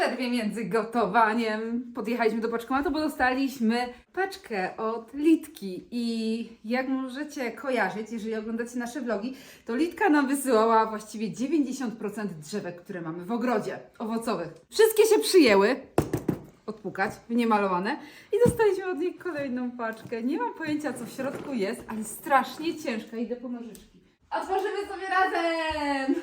przerwie między gotowaniem podjechaliśmy do paczkomatu, bo dostaliśmy paczkę od Litki. I jak możecie kojarzyć, jeżeli oglądacie nasze vlogi, to Litka nam wysyłała właściwie 90% drzewek, które mamy w ogrodzie owocowych. Wszystkie się przyjęły, odpukać, niemalowane i dostaliśmy od nich kolejną paczkę. Nie mam pojęcia, co w środku jest, ale strasznie ciężka. Idę po nożyczki. Otworzymy sobie razem!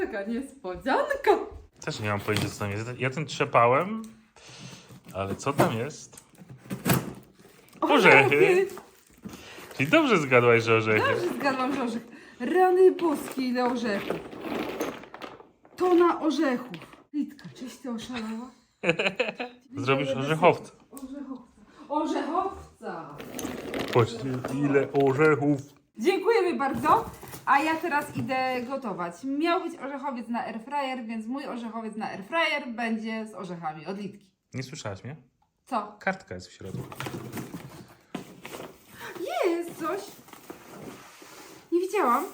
Taka niespodzianka. Też nie mam pojęcia, co tam jest. Ja ten trzepałem, ale co tam jest? Orzechy. Czyli dobrze zgadłaś, że orzechy. Dobrze zgadłam, że orzech. Rany boskie, ile orzechów. Tona orzechów. Litka, czyś ty oszalała? Zrobisz orzechowca. Orzechowca. Orzechowca. Patrzcie, ile orzechów. Dziękujemy bardzo. A ja teraz idę gotować. Miał być orzechowiec na airfryer, więc mój orzechowiec na airfryer będzie z orzechami od Litki. Nie słyszałaś mnie? Co? Kartka jest w środku. Jest coś. Nie widziałam.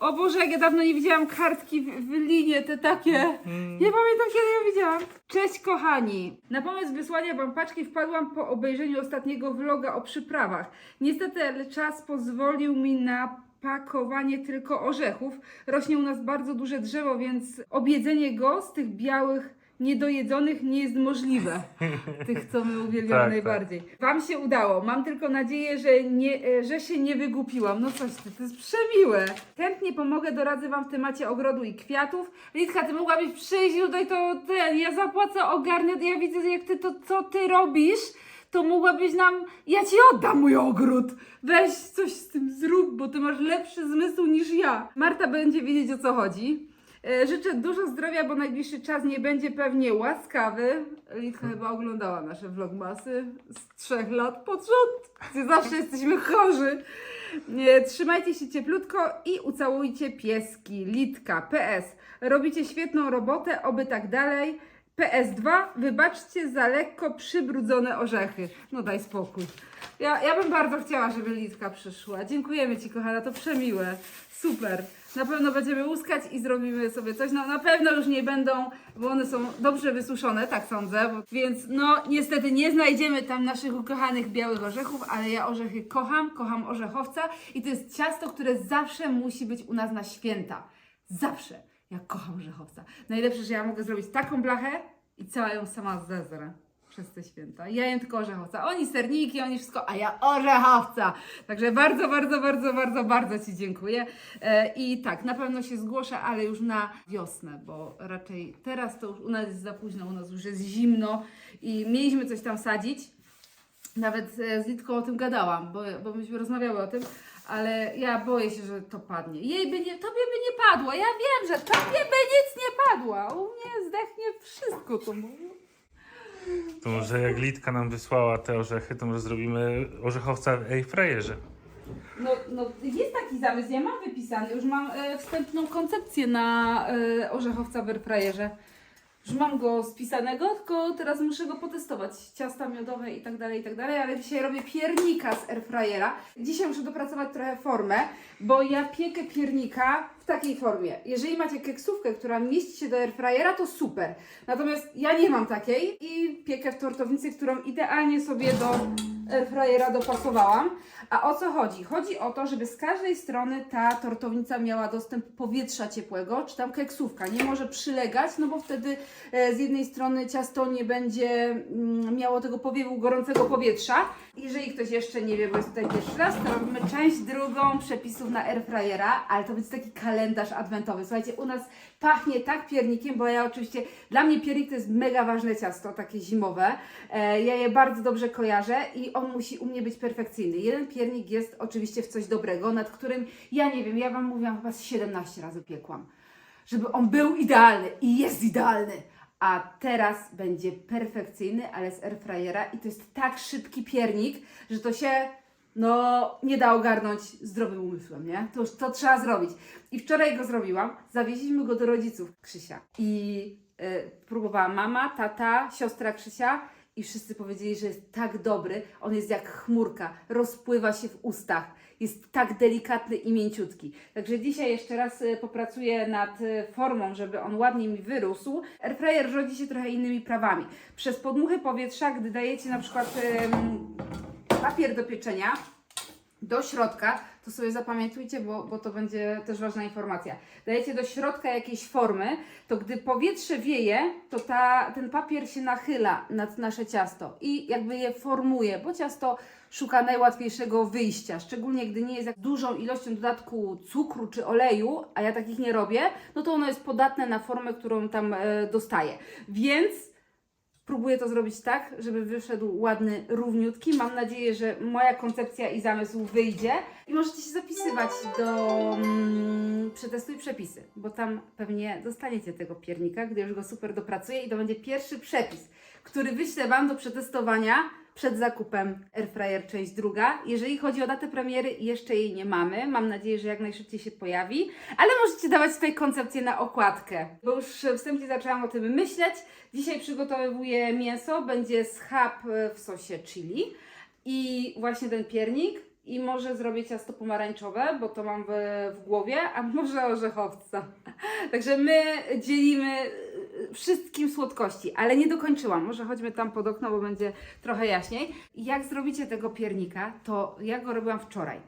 O Boże, jak ja dawno nie widziałam kartki w, w linie, te takie. Nie pamiętam kiedy ją widziałam. Cześć kochani. Na pomysł wysłania wam paczki wpadłam po obejrzeniu ostatniego vloga o przyprawach. Niestety ale czas pozwolił mi na pakowanie tylko orzechów. Rośnie u nas bardzo duże drzewo, więc objedzenie go z tych białych niedojedzonych nie jest możliwe. Tych, co my uwielbiamy Tak, tak. najbardziej. Wam się udało. Mam tylko nadzieję, że, nie, e, że się nie wygupiłam. No coś ty, to jest przemiłe. Chętnie pomogę, doradzę Wam w temacie ogrodu i kwiatów. Litka, Ty mogłabyś przyjść tutaj, to ten, ja zapłacę, ogarnę, ja widzę jak Ty to, co Ty robisz, to mogłabyś nam, ja Ci oddam mój ogród. Weź coś z tym zrób, bo Ty masz lepszy zmysł niż ja. Marta będzie wiedzieć o co chodzi. E, Życzę dużo zdrowia, bo najbliższy czas nie będzie pewnie łaskawy. Litka chyba oglądała nasze vlogmasy z trzech lat pod rząd, gdzie zawsze jesteśmy chorzy. Nie, Trzymajcie się cieplutko i ucałujcie pieski. Litka, PS. Robicie świetną robotę, oby tak dalej. PS2, wybaczcie za lekko przybrudzone orzechy. No daj spokój. Ja, ja bym bardzo chciała, żeby Litka przyszła. Dziękujemy Ci, kochana, to przemiłe. Super. Na pewno będziemy łuskać i zrobimy sobie coś. No na pewno już nie będą, bo one są dobrze wysuszone, tak sądzę. Bo, więc no niestety nie znajdziemy tam naszych ukochanych białych orzechów, ale ja orzechy kocham, kocham orzechowca i to jest ciasto, które zawsze musi być u nas na święta. Zawsze. Ja kocham orzechowca. Najlepsze, że ja mogę zrobić taką blachę i cała ją sama zezrę przez te święta. Ja jem tylko orzechowca. Oni serniki, oni wszystko, a ja orzechowca. Także bardzo, bardzo, bardzo, bardzo, bardzo Ci dziękuję. E, I tak, na pewno się zgłoszę, ale już na wiosnę, bo raczej teraz to już u nas jest za późno, u nas już jest zimno i mieliśmy coś tam sadzić. Nawet e, z Litką o tym gadałam, bo, bo myśmy rozmawiały o tym, ale ja boję się, że to padnie. Jej by nie, tobie by nie padło. Ja wiem, że tobie by nic nie padło. U mnie zdechnie wszystko to mówię. To może jak Litka nam wysłała te orzechy, to może zrobimy orzechowca w airfryerze. No, no jest taki zamysł, ja mam wypisany, już mam e, wstępną koncepcję na e, orzechowca w airfryerze. Już mam go spisanego, tylko teraz muszę go potestować. Ciasta miodowe i tak dalej, i tak dalej, ale dzisiaj robię piernika z airfryera. Dzisiaj muszę dopracować trochę formę, bo ja piekę piernika w takiej formie. Jeżeli macie keksówkę, która mieści się do airfryera, to super. Natomiast ja nie mam takiej i piekę w tortownicy, którą idealnie sobie do airfryera dopasowałam. A o co chodzi? Chodzi o to, żeby z każdej strony ta tortownica miała dostęp powietrza ciepłego, czy tam keksówka. Nie może przylegać, no bo wtedy e, z jednej strony ciasto nie będzie mm, miało tego powiewu gorącego powietrza. Jeżeli ktoś jeszcze nie wie, bo jest tutaj pierwszy raz, to robimy część drugą przepisów na airfryera, ale to będzie taki kalendarz adwentowy. Słuchajcie, u nas pachnie tak piernikiem, bo ja oczywiście, dla mnie piernik to jest mega ważne ciasto, takie zimowe. E, ja je bardzo dobrze kojarzę i on musi u mnie być perfekcyjny. Jeden piernik jest oczywiście w coś dobrego, nad którym ja nie wiem, ja Wam mówiłam chyba z 17 razy piekłam, żeby on był idealny i jest idealny. A teraz będzie perfekcyjny, ale z airfryera i to jest tak szybki piernik, że to się no nie da ogarnąć zdrowym umysłem, nie? To, to trzeba zrobić. I wczoraj go zrobiłam, zawieźliśmy go do rodziców Krzysia i y, próbowała mama, tata, siostra Krzysia i wszyscy powiedzieli, że jest tak dobry. On jest jak chmurka, rozpływa się w ustach. Jest tak delikatny i mięciutki. Także dzisiaj jeszcze raz e, popracuję nad e, formą, żeby on ładnie mi wyrósł. Airfryer rodzi się trochę innymi prawami. Przez podmuchy powietrza, gdy dajecie na przykład papier do pieczenia, do środka, to sobie zapamiętujcie, bo, bo to będzie też ważna informacja. Dajecie do środka jakiejś formy, to gdy powietrze wieje, to ta, ten papier się nachyla nad nasze ciasto i jakby je formuje, bo ciasto szuka najłatwiejszego wyjścia, szczególnie gdy nie jest jak dużą ilością dodatku cukru czy oleju, a ja takich nie robię, no to ono jest podatne na formę, którą tam e, dostaję. Więc Próbuję to zrobić tak, żeby wyszedł ładny, równiutki. Mam nadzieję, że moja koncepcja i zamysł wyjdzie. I możecie się zapisywać do mm, przetestuj przepisy, bo tam pewnie dostaniecie tego piernika, gdy już go super dopracuję i to będzie pierwszy przepis, który wyślę Wam do przetestowania przed zakupem Airfryer część druga. Jeżeli chodzi o datę premiery, jeszcze jej nie mamy. Mam nadzieję, że jak najszybciej się pojawi, ale możecie dawać tutaj koncepcję na okładkę, bo już wstępnie zaczęłam o tym myśleć. Dzisiaj przygotowuję mięso, będzie schab w sosie chili i właśnie ten piernik i może zrobię ciasto pomarańczowe, bo to mam w, w głowie, a może orzechowca. Także my dzielimy wszystkim słodkości, ale nie dokończyłam. Może chodźmy tam pod okno, bo będzie trochę jaśniej. Jak zrobicie tego piernika, to ja go robiłam wczoraj.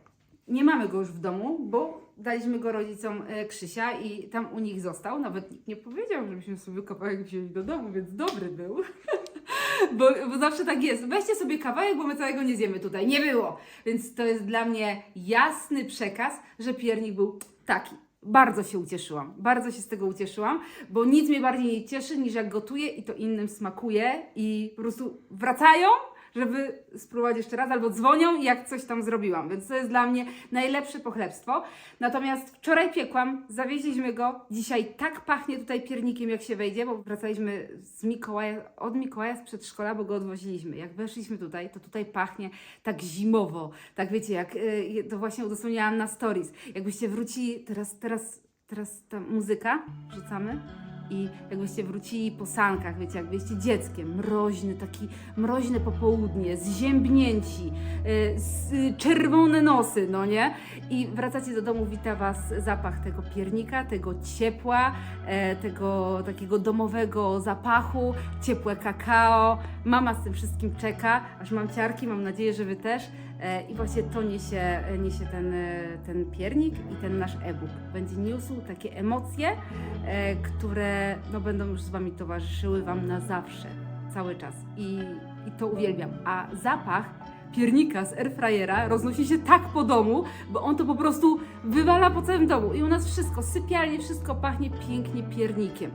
Nie mamy go już w domu, bo daliśmy go rodzicom e, Krzysia i tam u nich został. Nawet nikt nie powiedział, żebyśmy sobie kawałek wzięli do domu, więc dobry był. bo, bo zawsze tak jest. Weźcie sobie kawałek, bo my całego nie zjemy tutaj. Nie było. Więc to jest dla mnie jasny przekaz, że piernik był taki. Bardzo się ucieszyłam, bardzo się z tego ucieszyłam, bo nic mnie bardziej nie cieszy niż jak gotuję i to innym smakuje i po prostu wracają, żeby spróbować jeszcze raz, albo dzwonią jak coś tam zrobiłam, więc to jest dla mnie najlepsze pochlebstwo. Natomiast wczoraj piekłam, zawieźliśmy go, dzisiaj tak pachnie tutaj piernikiem jak się wejdzie, bo wracaliśmy z Mikołaja, od Mikołaja z przedszkola, bo go odwoziliśmy. Jak weszliśmy tutaj, to tutaj pachnie tak zimowo, tak wiecie, jak y, to właśnie udostępniałam na stories. Jakbyście wrócili, teraz, teraz, teraz ta muzyka, rzucamy. I jakbyście wrócili po sankach, wiecie, jak byliście dzieckiem, mroźny, taki mroźne popołudnie, zziębnięci, y, z, y, czerwone nosy, no nie? I wracacie do domu, wita Was zapach tego piernika, tego ciepła, e, tego takiego domowego zapachu, ciepłe kakao. Mama z tym wszystkim czeka, aż mam ciarki, mam nadzieję, że Wy też. E, I właśnie to niesie, e, niesie ten, e, ten piernik i ten nasz e-book. Będzie niósł takie emocje, które no, będą już z Wami towarzyszyły Wam na zawsze, cały czas. I, I to uwielbiam. A zapach piernika z airfryera roznosi się tak po domu, bo on to po prostu wywala po całym domu. I u nas wszystko, sypialnie, wszystko pachnie pięknie piernikiem.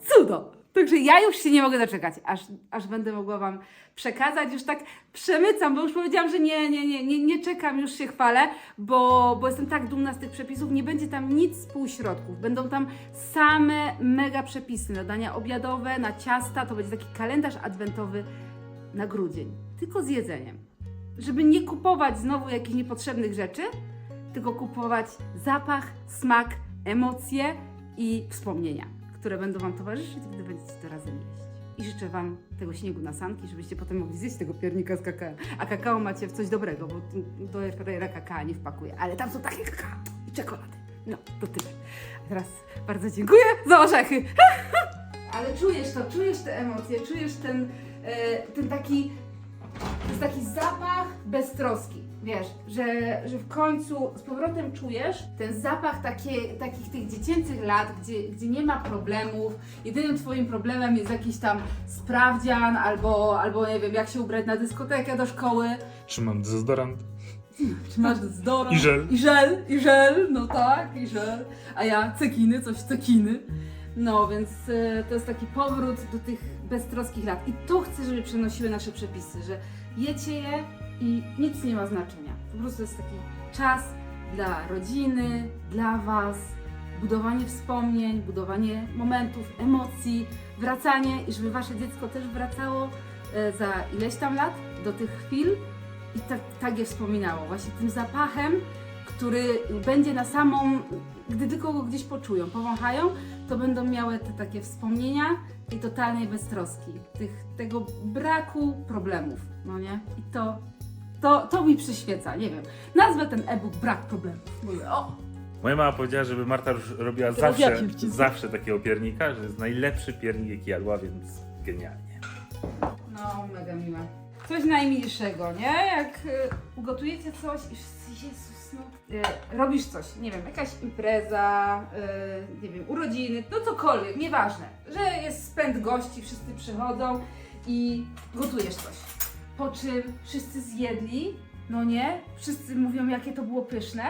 Cudo! Także ja już się nie mogę doczekać, aż, aż będę mogła Wam przekazać. Już tak przemycam, bo już powiedziałam, że nie, nie, nie, nie, nie czekam, już się chwalę, bo, bo jestem tak dumna z tych przepisów. Nie będzie tam nic z półśrodków. Będą tam same mega przepisy na dania obiadowe, na ciasta. To będzie taki kalendarz adwentowy na grudzień. Tylko z jedzeniem. Żeby nie kupować znowu jakichś niepotrzebnych rzeczy, tylko kupować zapach, smak, emocje i wspomnienia, które będą Wam towarzyszyć, gdy będziecie to razem jeść. I życzę Wam tego śniegu na sanki, żebyście potem mogli zjeść tego piernika z kakao. A kakao macie w coś dobrego, bo do airfryera kakao nie wpakuję. Ale tam są takie kakao i czekolady. No, to tyle. A teraz bardzo dziękuję za orzechy. Ale czujesz to, czujesz te emocje, czujesz ten, e, ten taki taki zapach beztroski. Wiesz, że, że w końcu z powrotem czujesz ten zapach takie, takich tych dziecięcych lat, gdzie, gdzie nie ma problemów. Jedynym twoim problemem jest jakiś tam sprawdzian albo, albo nie wiem, jak się ubrać na dyskotekę do szkoły. Czy mam dezodorant? Czy masz zdoro? I żel. I żel, i żel, no tak, i żel. A ja cekiny, coś cekiny. No, więc e, to jest taki powrót do tych beztroskich lat. I to chcę, żeby przenosiły nasze przepisy, że jecie je i nic nie ma znaczenia. Po prostu jest taki czas dla rodziny, dla Was, budowanie wspomnień, budowanie momentów, emocji, wracanie i żeby Wasze dziecko też wracało e, za ileś tam lat do tych chwil i tak, tak je wspominało, właśnie tym zapachem, który będzie na samą, gdy tylko go gdzieś poczują, powąchają, to będą miały te takie wspomnienia tej totalnej beztroski, tych, tego braku problemów, no nie? I to, to, to mi przyświeca, nie wiem. Nazwę ten e-book Brak Problemów. Mówię, o, Moja mama powiedziała, żeby Marta już robiła zawsze, zawsze takiego piernika, że jest najlepszy piernik jaki jadła, więc genialnie. No, mega miłe. Coś najmilszego, nie? Jak y, ugotujecie coś i wszyscy, Jezus, no. Y, robisz coś, nie wiem, jakaś impreza, y, nie wiem, urodziny, no cokolwiek, nieważne. Że jest spęd gości, wszyscy przychodzą i gotujesz coś. Po czym wszyscy zjedli, no nie? Wszyscy mówią, jakie to było pyszne.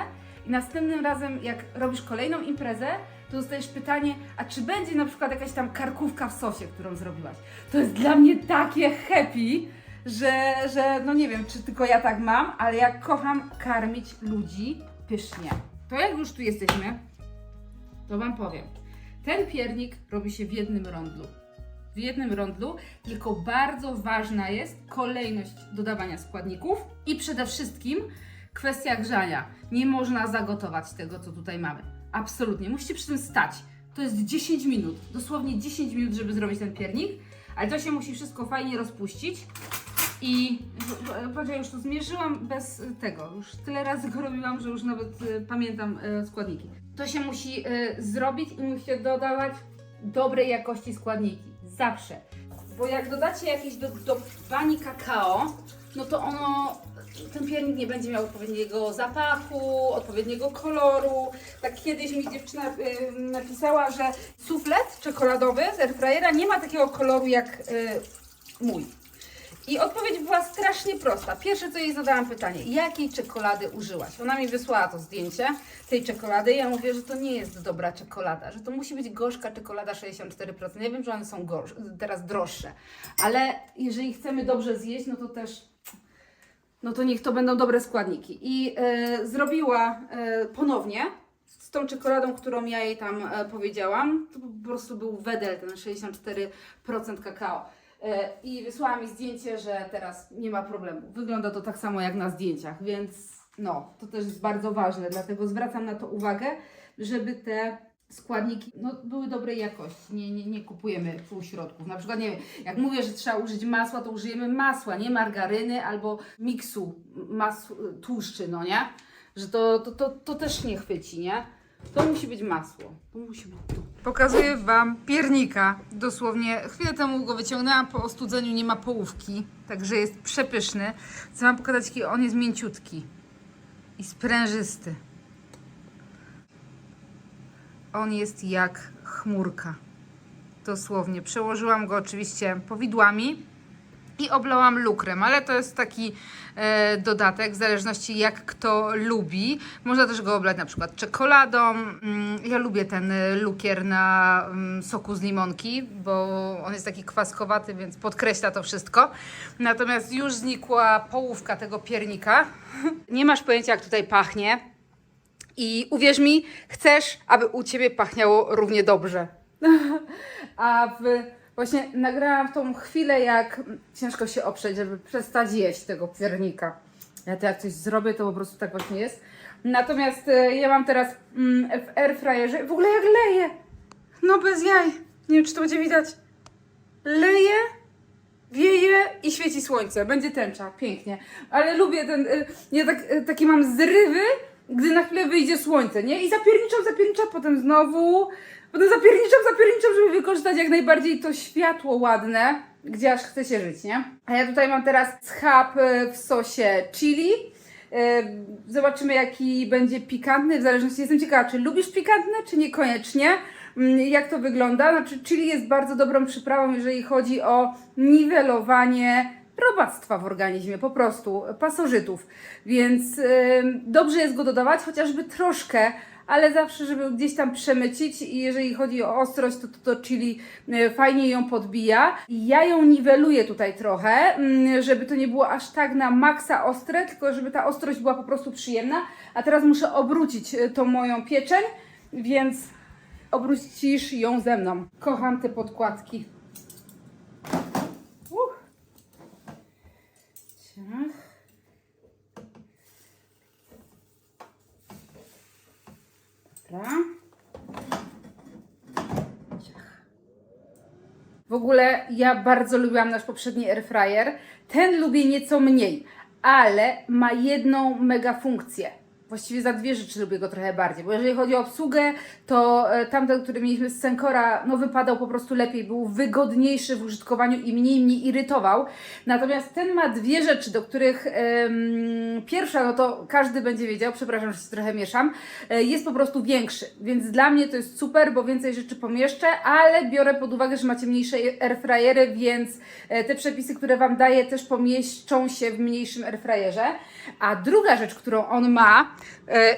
I następnym razem, jak robisz kolejną imprezę, to dostajesz pytanie, a czy będzie na przykład jakaś tam karkówka w sosie, którą zrobiłaś? To jest dla mnie takie happy, że, że no nie wiem, czy tylko ja tak mam, ale ja kocham karmić ludzi pysznie. To jak już tu jesteśmy, to Wam powiem. Ten piernik robi się w jednym rondlu. W jednym rondlu, tylko bardzo ważna jest kolejność dodawania składników i przede wszystkim kwestia grzania. Nie można zagotować tego, co tutaj mamy. Absolutnie. Musicie przy tym stać. To jest 10 minut. Dosłownie 10 minut, żeby zrobić ten piernik, ale to się musi wszystko fajnie rozpuścić. I patrz, ja już to zmierzyłam bez y, tego. Już tyle razy go robiłam, że już nawet y, pamiętam składniki. To się musi zrobić i musicie dodawać dobrej jakości składniki. Zawsze. Bo jak dodacie jakieś do, do bani kakao, no to ono, ten piernik nie będzie miał odpowiedniego zapachu, odpowiedniego koloru. Tak kiedyś mi dziewczyna y, napisała, że suflet czekoladowy z airfryera nie ma takiego koloru jak y, mój. I odpowiedź była strasznie prosta. Pierwsze co jej zadałam pytanie, jakiej czekolady użyłaś? Ona mi wysłała to zdjęcie tej czekolady i ja mówię, że to nie jest dobra czekolada, że to musi być gorzka czekolada 64%. Ja wiem, że one są teraz droższe, ale jeżeli chcemy dobrze zjeść, no to też no to niech to będą dobre składniki. I e, zrobiła e, ponownie z tą czekoladą, którą ja jej tam e, powiedziałam. To po prostu był wedel, ten 64% kakao. E, I wysłała mi zdjęcie, że teraz nie ma problemu. Wygląda to tak samo jak na zdjęciach, więc no, to też jest bardzo ważne, dlatego zwracam na to uwagę, żeby te składniki no, były dobrej jakości. Nie, nie, nie kupujemy półśrodków. Na przykład, nie wiem, jak mówię, że trzeba użyć masła, to użyjemy masła, nie margaryny albo miksu tłuszczy, no nie? Że to, to, to, to też nie chwyci, nie? To musi być masło. To musi być tu. Pokazuję Wam piernika. Dosłownie chwilę temu go wyciągnęłam po ostudzeniu, nie ma połówki, także jest przepyszny. Chcę Wam pokazać, jaki on jest mięciutki i sprężysty. On jest jak chmurka. Dosłownie. Przełożyłam go oczywiście powidłami i oblałam lukrem, ale to jest taki e, dodatek, w zależności jak kto lubi. Można też go oblać na przykład czekoladą. Mm, ja lubię ten e, lukier na mm, soku z limonki, bo on jest taki kwaskowaty, więc podkreśla to wszystko. Natomiast już znikła połówka tego piernika. Nie masz pojęcia, jak tutaj pachnie. I uwierz mi, chcesz, aby u ciebie pachniało równie dobrze. A w, właśnie nagrałam tą chwilę, jak ciężko się oprzeć, żeby przestać jeść tego piernika. Ja to jak coś zrobię, to po prostu tak właśnie jest. Natomiast e, ja mam teraz mm, w airfryerze, w ogóle jak leje, no bez jaj, nie wiem czy to będzie widać, leje, wieje i świeci słońce, będzie tęcza, pięknie. Ale lubię ten, y, ja tak, y, takie mam zrywy, gdy na chwilę wyjdzie słońce, nie? I zapierniczam, zapierniczam, potem znowu, potem zapierniczam, zapierniczam, żeby wykorzystać jak najbardziej to światło ładne, gdzie aż chce się żyć, nie? A ja tutaj mam teraz schab y, w sosie chili. Y, Zobaczymy, jaki będzie pikantny. W zależności, jestem ciekawa, czy lubisz pikantne, czy niekoniecznie. Mm, Jak to wygląda? Znaczy, chili jest bardzo dobrą przyprawą, jeżeli chodzi o niwelowanie robactwa w organizmie, po prostu pasożytów. Więc ym, dobrze jest go dodawać, chociażby troszkę, ale zawsze, żeby gdzieś tam przemycić i jeżeli chodzi o ostrość, to, to, to chili y, fajnie ją podbija. Ja ją niweluję tutaj trochę, mm, żeby to nie było aż tak na maksa ostre, tylko żeby ta ostrość była po prostu przyjemna. A teraz muszę obrócić y, tą moją pieczeń, więc obrócisz ją ze mną. Kocham te podkładki. Tak. Dobra. W ogóle ja bardzo lubiłam nasz poprzedni airfryer. Ten lubię nieco mniej, ale ma jedną mega funkcję Właściwie za dwie rzeczy lubię go trochę bardziej, bo jeżeli chodzi o obsługę, to e, tamten, który mieliśmy z Senkora, no wypadał po prostu lepiej, był wygodniejszy w użytkowaniu i mniej mnie irytował. Natomiast ten ma dwie rzeczy, do których em, pierwsza, no to każdy będzie wiedział, przepraszam, że się trochę mieszam, e, jest po prostu większy, więc dla mnie to jest super, bo więcej rzeczy pomieszczę, ale biorę pod uwagę, że macie mniejsze airfryery, więc e, te przepisy, które Wam daję, też pomieszczą się w mniejszym airfryerze. A druga rzecz, którą on ma,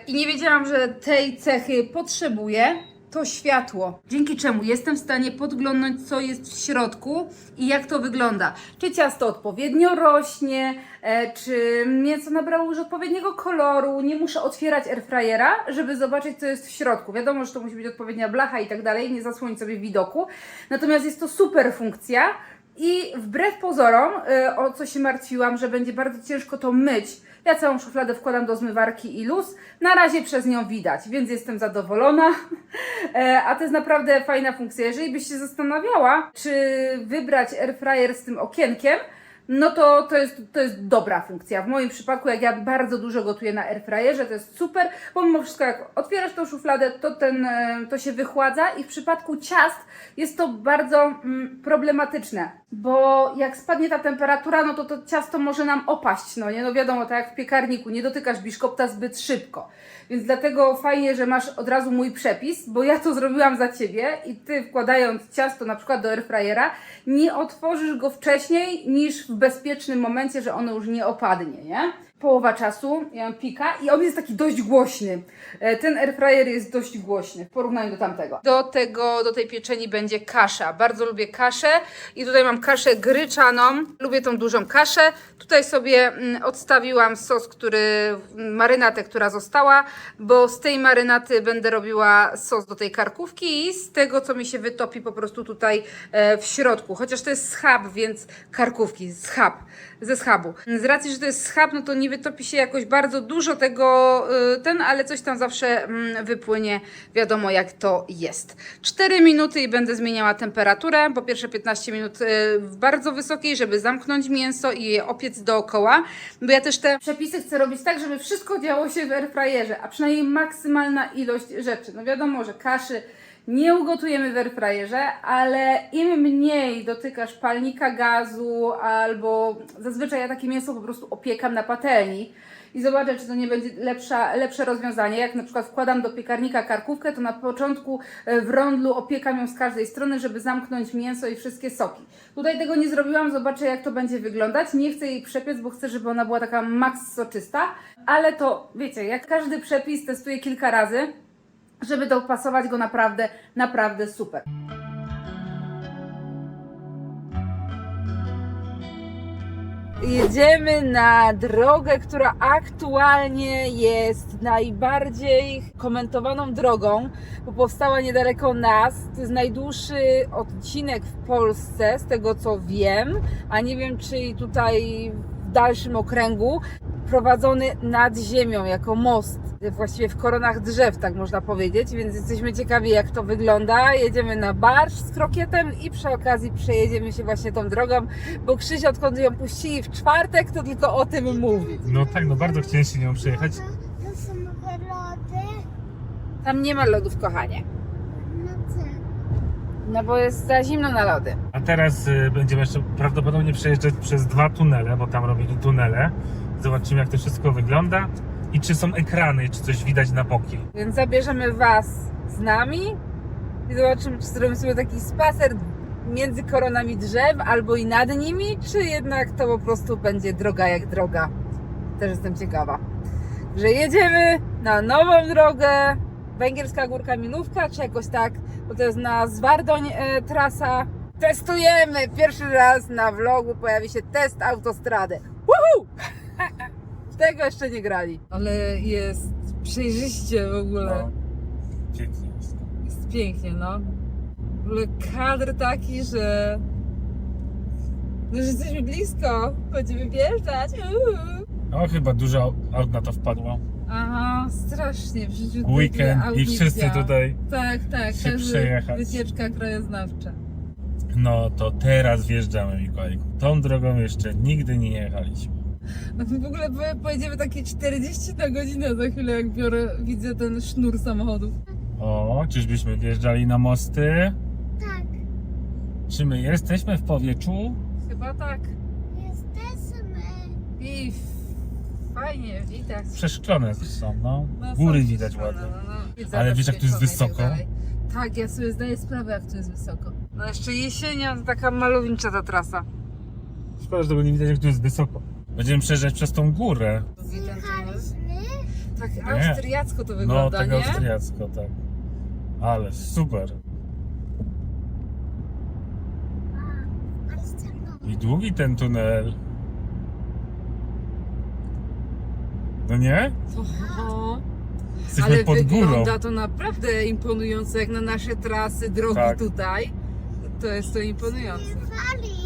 i nie wiedziałam, że tej cechy potrzebuję, to światło. Dzięki czemu jestem w stanie podglądnąć, co jest w środku i jak to wygląda. Czy ciasto odpowiednio rośnie, e, czy mięso nabrało już odpowiedniego koloru. Nie muszę otwierać airfryera, żeby zobaczyć, co jest w środku. Wiadomo, że to musi być odpowiednia blacha i tak dalej, nie zasłonić sobie widoku. Natomiast jest to super funkcja. I wbrew pozorom, y, o co się martwiłam, że będzie bardzo ciężko to myć, ja całą szufladę wkładam do zmywarki i luz. Na razie przez nią widać, więc jestem zadowolona. E, A to jest naprawdę fajna funkcja. Jeżeli byś się zastanawiała, czy wybrać air fryer z tym okienkiem, no to to jest, to jest dobra funkcja. W moim przypadku, jak ja bardzo dużo gotuję na airfryerze, to jest super, bo mimo wszystko jak otwierasz tą szufladę, to, ten, e, to się wychładza i w przypadku ciast jest to bardzo mm, problematyczne, bo jak spadnie ta temperatura, no to to ciasto może nam opaść, no nie? No wiadomo, tak jak w piekarniku, nie dotykasz biszkopta zbyt szybko. Więc dlatego fajnie, że masz od razu mój przepis, bo ja to zrobiłam za Ciebie i Ty wkładając ciasto na przykład do airfryera, nie otworzysz go wcześniej niż w bezpiecznym momencie, że ono już nie opadnie, nie? Połowa czasu, ja mam pika i on jest taki dość głośny. E, Ten airfryer jest dość głośny w porównaniu do tamtego. Do tego, do tej pieczeni będzie kasza. Bardzo lubię kaszę i tutaj mam kaszę gryczaną. Lubię tą dużą kaszę. Tutaj sobie mm, odstawiłam sos, który, marynatę, która została, bo z tej marynaty będę robiła sos do tej karkówki i z tego, co mi się wytopi po prostu tutaj e, w środku. Chociaż to jest schab, więc karkówki, schab, ze schabu. Z racji, że to jest schab, no to nie wytopi się jakoś bardzo dużo tego, y, ten, ale coś tam zawsze mm, wypłynie, wiadomo jak to jest. 4 minuty i będę zmieniała temperaturę, po pierwsze 15 minut y, w bardzo wysokiej, żeby zamknąć mięso i je opiec dookoła, bo ja też te przepisy chcę robić tak, żeby wszystko działo się w airfryerze, a przynajmniej maksymalna ilość rzeczy. No wiadomo, że kaszy nie ugotujemy w airfryerze, ale im mniej dotykasz palnika gazu albo zazwyczaj ja takie mięso po prostu opiekam na patelni i zobaczę, czy to nie będzie lepsza, lepsze rozwiązanie. Jak na przykład wkładam do piekarnika karkówkę, to na początku e, w rondlu opiekam ją z każdej strony, żeby zamknąć mięso i wszystkie soki. Tutaj tego nie zrobiłam, zobaczę jak to będzie wyglądać. Nie chcę jej przepiec, bo chcę, żeby ona była taka maks soczysta, ale to wiecie, jak każdy przepis testuję kilka razy, żeby dopasować go naprawdę, naprawdę super. Jedziemy na drogę, która aktualnie jest najbardziej komentowaną drogą, bo powstała niedaleko nas. To jest najdłuższy odcinek w Polsce, z tego co wiem, a nie wiem czy tutaj w dalszym okręgu, prowadzony nad ziemią jako most, właściwie w koronach drzew, tak można powiedzieć, więc jesteśmy ciekawi jak to wygląda. Jedziemy na barsz z krokietem i przy okazji przejedziemy się właśnie tą drogą, bo Krzyś odkąd ją puścili w czwartek, to tylko o tym mówi. No tak, no bardzo chciałem się nią przyjechać. To są lody. Tam nie ma lodów, kochanie. No co? No bo jest za zimno na lody. A teraz y, będziemy jeszcze prawdopodobnie przejeżdżać przez dwa tunele, bo tam robili tunele. Zobaczymy jak to wszystko wygląda i czy są ekrany, czy coś widać na boki. Więc zabierzemy Was z nami i zobaczymy, czy zrobimy sobie taki spacer między koronami drzew albo i nad nimi, czy jednak to po prostu będzie droga jak droga. Też jestem ciekawa. Że jedziemy na nową drogę, Węgierska Górka Milówka, czy jakoś tak, bo to jest na Zwardoń e, trasa. Testujemy! Pierwszy raz na vlogu pojawi się test autostrady. Tego jeszcze nie grali. Ale jest przejrzyście w ogóle. Pięknie jest. Jest pięknie, no. W ogóle kadr taki, że... No, że jesteśmy blisko. Będziemy wjeżdżać. Uuu. No chyba dużo aut na to wpadło. Aha, strasznie. W życiu Weekend i wszyscy tutaj Tak, tak. się każdy przejechać. Wycieczka krajoznawcza. No to teraz wjeżdżamy, Mikołajku. Tą drogą jeszcze nigdy nie jechaliśmy. No w ogóle po- pojedziemy takie 40 na godzinę za chwilę, jak biorę, widzę ten sznur samochodów. O, czyżbyśmy wjeżdżali na mosty? Tak, Czy my jesteśmy w powietrzu? Chyba tak. jesteśmy. I fajnie, widać. Przeszklone są, no. No, Góry są widać przyszłone, ładnie. no, no. Ale wiesz, jak tu jest i wysoko? tak dalej. Tak, ja sobie zdaję sprawę, jak tu jest wysoko. No jeszcze jesienia, to taka malownicza ta trasa. Szkoda, że tego nie widać, jak tu jest wysoko. Będziemy przejeżdżać przez tą górę. Jechaliśmy. Tak Nie. austriacko to No, wygląda, tak nie? austriacko, tak. Ale super. Ale. I długi ten tunel. No nie? Oho. Jesteśmy Ale pod górą. wygląda to naprawdę imponująco, jak na nasze trasy, drogi Tak. tutaj. To jest to imponujące. Jechali.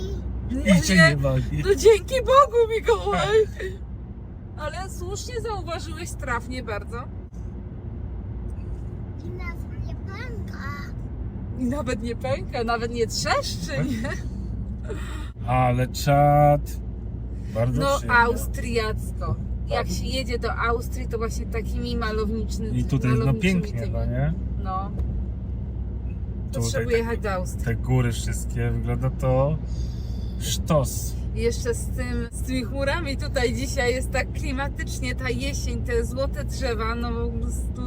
I cię nie. No dzięki Bogu, Mikołaj! Ale słusznie zauważyłeś trafnie bardzo. I nas nie pęka. I nawet nie pęka, nawet nie trzeszczy, Tak. nie? Ale czad. Bardzo No przyjemnie. austriacko. Jak się jedzie do Austrii, to właśnie takimi malownicznymi I tutaj no malowniczymi pięknie, tymi. no nie? No. Tutaj Potrzebuję tak- jechać do Austrii. Te góry wszystkie, wygląda to sztos. Jeszcze z, tym, z tymi chmurami tutaj dzisiaj jest tak klimatycznie, ta jesień, te złote drzewa, no po prostu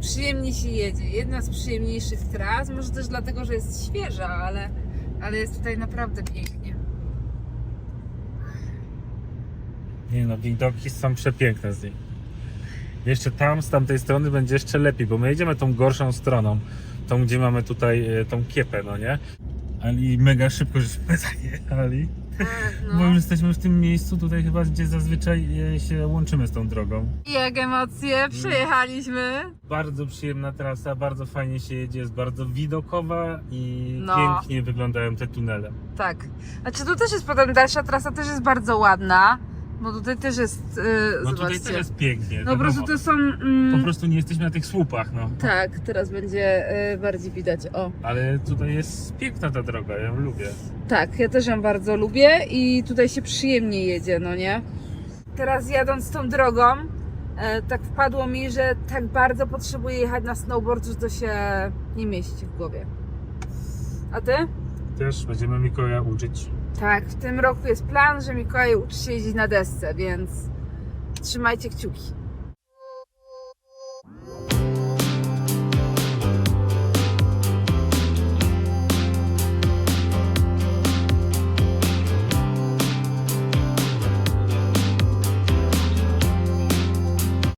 przyjemnie się jedzie. Jedna z przyjemniejszych tras, może też dlatego, że jest świeża, ale, ale jest tutaj naprawdę pięknie. Nie no, widoki są przepiękne z niej. Jeszcze tam, z tamtej strony będzie jeszcze lepiej, bo my jedziemy tą gorszą stroną. Tą, gdzie mamy tutaj e, tą kiepę, no nie? Ale i mega szybko żeśmy zajechali. Tak, Bo no. już jesteśmy w tym miejscu tutaj chyba, gdzie zazwyczaj e, się łączymy z tą drogą. Jak emocje, przyjechaliśmy. Bardzo przyjemna trasa, bardzo fajnie się jedzie, jest bardzo widokowa i No. pięknie wyglądają te tunele. Tak. Znaczy tu też jest potem dalsza trasa, też jest bardzo ładna, bo tutaj też jest, yy, No tutaj zobaczcie. też jest pięknie. No po prostu wiadomo. to są... Mm, Po prostu nie jesteśmy na tych słupach, no. Tak, teraz będzie y, bardziej widać. O. Ale tutaj jest piękna ta droga, ja ją lubię. Tak, ja też ją bardzo lubię i tutaj się przyjemnie jedzie, no nie? Teraz jadąc tą drogą, e, tak wpadło mi, że tak bardzo potrzebuję jechać na snowboard, że to się nie mieści w głowie. A ty? Też będziemy Mikołaja uczyć. Tak, w tym roku jest plan, że Mikołaj uczy się jeździć na desce, więc trzymajcie kciuki.